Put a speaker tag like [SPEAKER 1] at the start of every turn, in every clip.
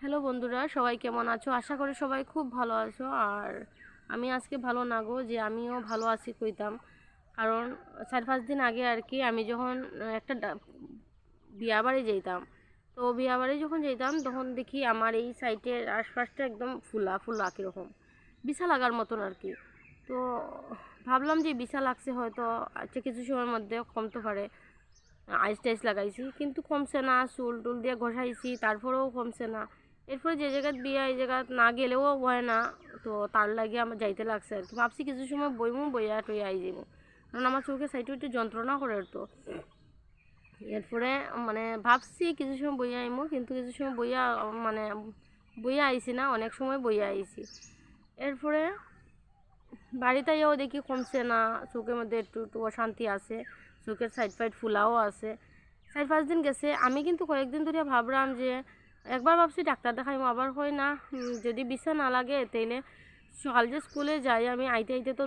[SPEAKER 1] Hello বন্ধুরা, সবাই কেমন আছো? আশা করি সবাই খুব ভালো আছো। আর আমি আজকে ভালো না গো, যে আমিও ভালো আছি কইতাম। কারণ চার পাঁচ দিন আগে আর কি আমি যখন একটা ডা- বিয়া বাড়ি যেতাম তো বিয়া বাড়ি যখন যেতাম তখন দেখি আমার এই সাইটের আশপাশটা একদম ফুলা ফুলা কীরকম বিছা লাগার মতন আর কি। তো ভাবলাম যে বিছা লাগছে হয়তো আচ্ছা কিছু সময়ের মধ্যে কমতে পারে। আইস টাইস লাগাইছি, কিন্তু কমছে না, চুল টুল দিয়ে ঘষাইছি, তারপরেও কমছে না। এরপরে যে জায়গায় বিয়ে, এই জায়গা না গেলেও হয় না। তো তার লাগে আমার যাইতে লাগছে আর কি। ভাবছি কিছু সময় বইমু, বইয়া টইয়া আই যাব কারণ আমার চোখে সাইডে একটু যন্ত্রণা করে তো। এরপরে মানে ভাবছি কিছু সময় বইয়া আইমু, কিন্তু কিছু সময় বইয়া মানে বইয়া আইছি না, অনেক সময় বইয়া আইছি। এরপরে বাড়িতে এও দেখি কমছে না, চোখের মধ্যে একটু একটু অশান্তি আছে, চোখের সাইড ফাইড ফুলাও আছে। চার পাঁচ দিন গেছে, আমি কিন্তু কয়েকদিন ধরে ভাবলাম যে একবার ভাবছি ডাক্তার দেখাইমো, আবার হয় না। যদি বিছা না লাগে, তাইলে সকাল যে স্কুলে যাই আমি, আইতে আইতে তো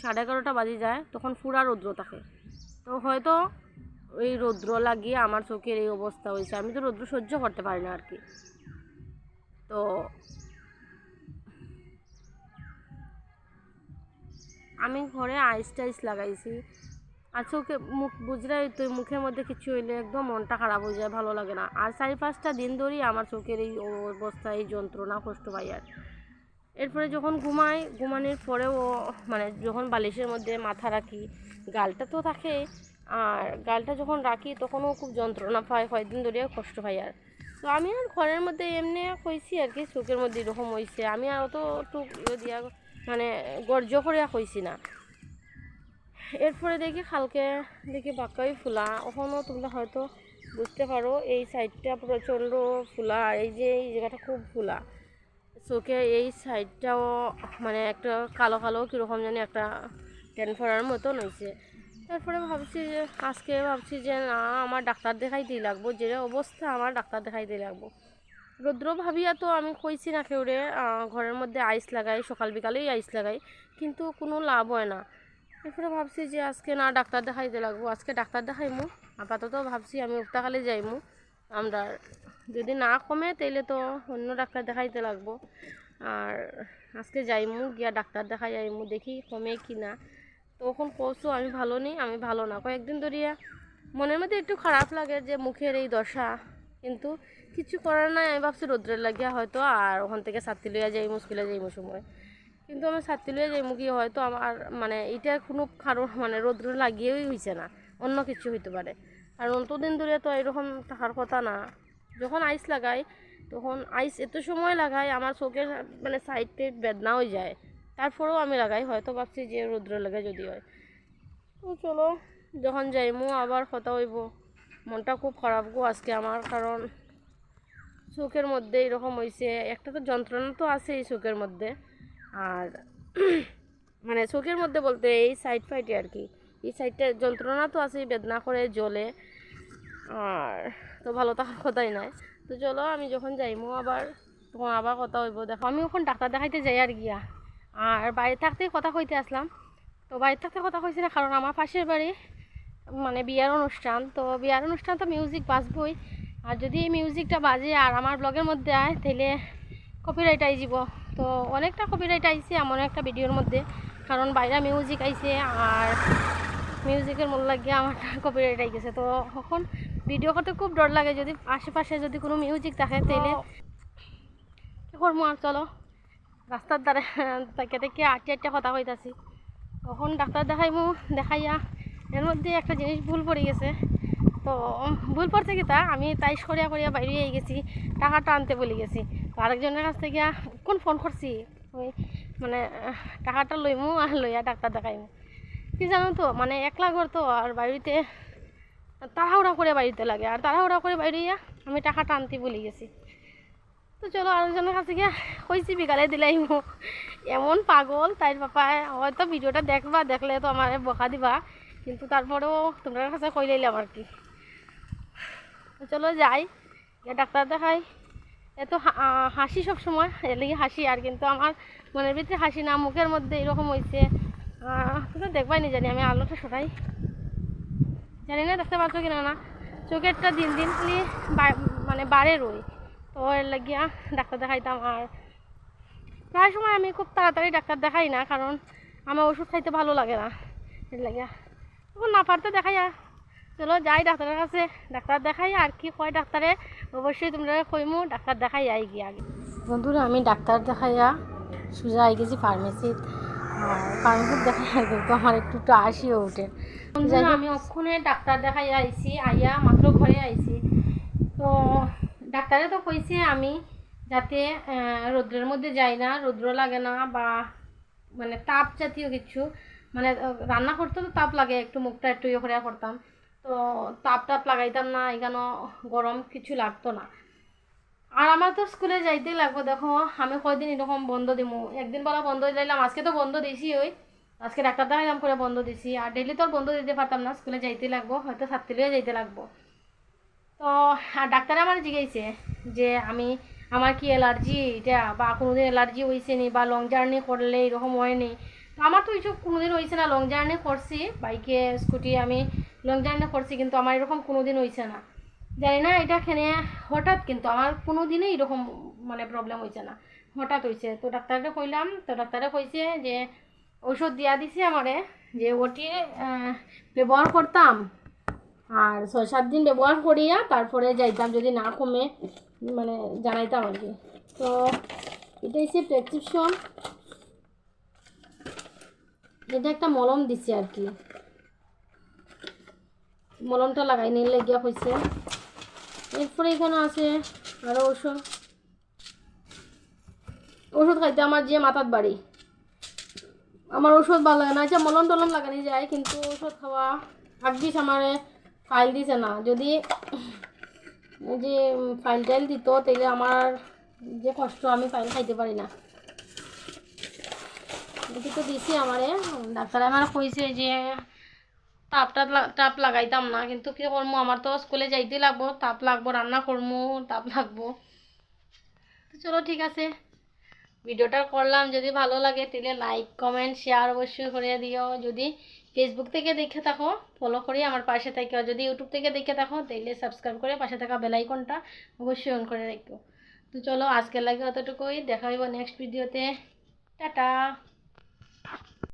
[SPEAKER 1] সাড়ে এগারোটা বাজে যায়, তখন ফুরা রৌদ্র থাকে। তো হয়তো ওই রৌদ্র লাগিয়ে আমার চোখের এই অবস্থা হয়েছে। আমি তো রৌদ্র সহ্য করতে পারি না আর কি। তো আমি ঘরে আইস টাইস লাগাইছি। আর চোখে মুখ বুঝলাই তুই মুখের মধ্যে কিছু হইলে একদম মনটা খারাপ হয়ে যায়, ভালো লাগে না। আর চারি পাঁচটা দিন ধরেই আমার চোখের এই অবস্থা, এই যন্ত্রণা কষ্ট পাই আর। এরপরে যখন ঘুমাই, ঘুমানোর পরেও মানে যখন বালিশের মধ্যে মাথা রাখি, গালটা তো থাকে, আর গালটা যখন রাখি তখনও খুব যন্ত্রণা পাই, কয়েকদিন ধরে কষ্ট পাই আর। তো আমি আর ঘরের মধ্যে এমনি কইছি আর কি, চোখের মধ্যে এরকম হয়েছে আমি আর অত টুক ইয়ে দিয়া মানে গর্জ করিয়া কইছি না। এরপরে দেখি কালকে দেখি বাক্কাই ফুলা। ওখানেও তোমরা হয়তো বুঝতে পারো, এই সাইডটা প্রচণ্ড ফুলা, এই যে এই জায়গাটা খুব ফুলা। চোখে এই সাইডটাও মানে একটা কালো কালো কীরকম জানি একটা টেন ফোড়ার মতন হয়েছে। তারপরে ভাবছি যে, আজকে ভাবছি যে না, আমার ডাক্তার দেখাইতেই লাগবো, যে অবস্থা আমার ডাক্তার দেখাইতেই লাগবো। রৌদ্র ভাবিয়া তো আমি কইছি না কেউরে ঘরের মধ্যে আইস লাগাই, সকাল বিকালেই আইস লাগাই, কিন্তু কোনো লাভ হয় না। এরপরে ভাবছি যে আজকে না ডাক্তার দেখাইতে লাগবো, আজকে ডাক্তার দেখাইমু। আপাতত ভাবছি আমি উক্তাকালে যাইমু। আমরা যদি না কমে তাইলে তো অন্য ডাক্তার দেখাইতে লাগবো। আর আজকে যাইমু, গিয়া ডাক্তার দেখাই আইমু, দেখি কমে কি না। তখন কৌছো আমি ভালো নেই, আমি ভালো না। কয়েকদিন ধরিয়া মনের মধ্যে একটু খারাপ লাগে যে মুখের এই দশা। কিন্তু কিছু করার নাই, আমি ভাবছি রোদ্রের লাগিয়া হয়তো আর ওখান থেকে ছাত্রী লইয়া যাইমু, স্কুলে যাইমু সময়। কিন্তু আমি ছাত্রী লইয়া যাইমু কি হয়তো আমার মানে এটা কোনো কারণ মানে রোদ্র লাগিয়েই হয়েছে না, অন্য কিছু হইতে পারে। আর অন্তদিন ধরে তো এরকম থাকার কথা না। যখন আইস লাগাই, তখন আইস এত সময় লাগাই, আমার চোখের মানে সাইডে বেদনা হয়ে যায়। তারপরেও আমি লাগাই, হয়তো ভাবছি যে রৌদ্র লাগে যদি হয়। তো চলো, যখন যাইমু আবার কথা হইব। মনটা খুব খারাপ গো আজকে আমার, কারণ চোখের মধ্যে এরকম হয়েছে একটা তো যন্ত্রণা তো আছে এই চোখের মধ্যে। আর মানে চোখের মধ্যে বলতে এই সাইড ফাইটে আর কি। এই সাইডটা যন্ত্রণা তো আছে বেদনা করে, জ্বলে। আর তো ভালো থাকার কথাই নাই। তো চলো, আমি যখন যাইমো আবার তখন আবার কথা হইব, দেখো। আমি ওখানে ডাক্তার দেখাইতে যাই আর গিয়া। আর বাড়ি থাকতে কথা কইতে আসলাম। তো বাড়ি থাকতে কথা কইছি না, কারণ আমার পাশের বাড়ি মানে বিয়ার অনুষ্ঠান। তো বিয়ার অনুষ্ঠান তো মিউজিক বাজবই। আর যদি এই মিউজিকটা বাজে আর আমার ব্লগের মধ্যে আয়, তাহলে কপিরাইট আই যাব তো অনেকটা কপিরাইট আইছে এমন একটা ভিডিওর মধ্যে, কারণ বাইরে মিউজিক আইছে আর মিউজিকের মূল লাগিয়ে আমার কপিরাইট আই গেছে। তো এখন ভিডিও করতে খুব ডর লাগে, যদি আশেপাশে যদি কোনো মিউজিক থাকে তাহলে কি করব আর চলো। রাস্তার দ্বারে তাকে থেকে আটটি আটটা কথা কইতাছি। তখন ডাক্তার দেখাইমু, দেখাইয়া এর মধ্যে একটা জিনিস ভুল পড়ে গেছে। তো ভুল পড়ছে কি তা? আমি তাই সরিয়া করিয়া বাইরে গেছি, টাকাটা আনতে বলে গেছি। তো আরেকজনের কাছ থেকে কোন ফোন করছি? ওই মানে টাকাটা লইমু আর লইয়া ডাক্তার দেখাইমু। কি জানো তো মানে একলা ঘর তো, আর বাড়িতে তাড়াহুড়া করে বাড়িতে লাগে। আর তাড়াহুড়া করে গিয়া আমি টাকাটা আনতে বলে গেছি। তো চলো আরেকজনের কাছে গিয়া কইছি বিকালে দিলাইমু এমন পাগল তাই পাপায় হয়তো ভিডিওটা দেখবা, দেখলে তো আমার বকা দিবা। কিন্তু তারপরেও তোমরা কাছে কই লাইলাম আর কি। চলো যাই ডাক্তার দেখাই। এত হাসি সব সময় এর লেগে হাসি, আর কিন্তু আমার মনের ভিতরে হাসি না, মুখের মধ্যে এরকম হয়েছে তোমরা দেখবাই নি, জানি, আমি আলোটা সরাই। জানি না, দেখতে পাচ্ছ কিনা না। চোখেরটা দিন দিন খালি মানে বাড়ে রই। তো এর লাগিয়া ডাক্তার দেখাইতাম, আর প্রায় সময় আমি খুব তাড়াতাড়ি ডাক্তার দেখাই না, কারণ আমার ওষুধ খাইতে ভালো লাগে না। এর লাগিয়া তখন না পারতে দেখাইয়া চলো যাই ডাক্তারের কাছে। ডাক্তার দেখাই আর কি কয় ডাক্তারে অবশ্যই তোমরা কইমু ডাক্তার দেখাই আই গিয়ে। আগে বন্ধুরা আমি ডাক্তার দেখাইয়া সোজা আই গেছি ফার্মেসিত আর ফার্মেসিত দেখাইয়া কিন্তু আমার একটু একটু আসিও ওঠে। আমি অক্ষণে ডাক্তার দেখাইয়া আইছি আইয়া মাত্র ঘরে আইছি। তো ডাক্তারে তো কইছে আমি যাতে রৌদ্রের মধ্যে যাই না রৌদ্র লাগে না বা মানে তাপ জাতীয় কিছু মানে রান্না করতে তো তাপ লাগে একটু মুখটা একটু ইয়ে করে করতাম। তো তাপ টাপ লাগাইতাম না, এখানে গরম কিছু লাগতো না। আর আমার তো স্কুলে যাইতেই লাগবো, দেখো, আমি কয়দিন এরকম বন্ধ দিমু। একদিন বলা বন্ধ দিলাম আজকে তো বন্ধ দিছি ওই। আজকে ডাক্তার দেখাইলাম করে বন্ধ দিছি, আর ডেইলি তো বন্ধ দিতে পারতাম না, স্কুলে যাইতেই লাগবো, হয়তো ছাত্রী লইয়া যাইতে লাগবো। তো, আর ডাক্তারে আমার জিজ্ঞাসে যে আমি, আমার কি অ্যালার্জি এটা, বা কোনোদিন অ্যালার্জি হয়েছে নি, বা লং জার্নি করলে এরকম হয়নি তো আমার তো এইসব কোনোদিন হয়েছে না লং জার্নি করছি, বাইকে, স্কুটি আমি লং জার্নি করছি কিন্তু আমার এরকম কোনোদিন হয়েছে না। জানি না এটা খেনে হঠাৎ কিন্তু আমার কোনো দিনই এরকম মানে প্রবলেম হয়েছে না। হঠাৎ হয়েছে তো ডাক্তারকে কইলাম, তো ডাক্তারে কইছে যে ওষুধ দিয়া দিছে আমারে, যে ওটি ব্যবহার করতাম। আর ছয় সাত দিন ব্যবহার করিয়া তারপরে যাইতাম, যদি না কমে মানে জানাইতাম আর কি। তো এটা হচ্ছে প্রেসক্রিপশন এটা একটা মলম দিছে আর কি। মলমটা লাগাই নিলে গিয়া হয়েছে এরপরে এখানে আছে আরও ওষুধ ওষুধ খাইতে আমার যে মাথার বাড়ি। আমার ওষুধ ভালো লাগে না আচ্ছা মলম টলম লাগানি যায়, কিন্তু ওষুধ খাওয়া ভাগ্যিস আমার ফাইল দিছে না। যদি যে ফাইল টাইল দিত তাহলে আমার যে কষ্ট আমি ফাইল খাইতে পারি না। দেখি তো দিছি আমারে। ডাক্তার আমার কইছে যে তাপ টাপ লা- তাপ লাগাইতাম না। কিন্তু কি করব? আমার তো স্কুলে যাইতে লাগবো। তাপ লাগবো, রান্না করব, তাপ লাগবো। তো চলো, ঠিক আছে। ভিডিওটা করলাম। যদি ভালো লাগে তাহলে লাইক কমেন্ট শেয়ার অবশ্যই করে দিও। যদি ফেসবুক থেকে দেখে থাকো ফলো করে আমার পাশে থাকো আর যদি ইউটিউব থেকে দেখে থাকো, তাহলে সাবস্ক্রাইব করে পাশে থাকা বেলাইকনটা অবশ্যই অন করে রাখো। তো চলো, আজকের লাগে অতটুকুই দেখা হইব নেক্সট ভিডিওতে টাটা!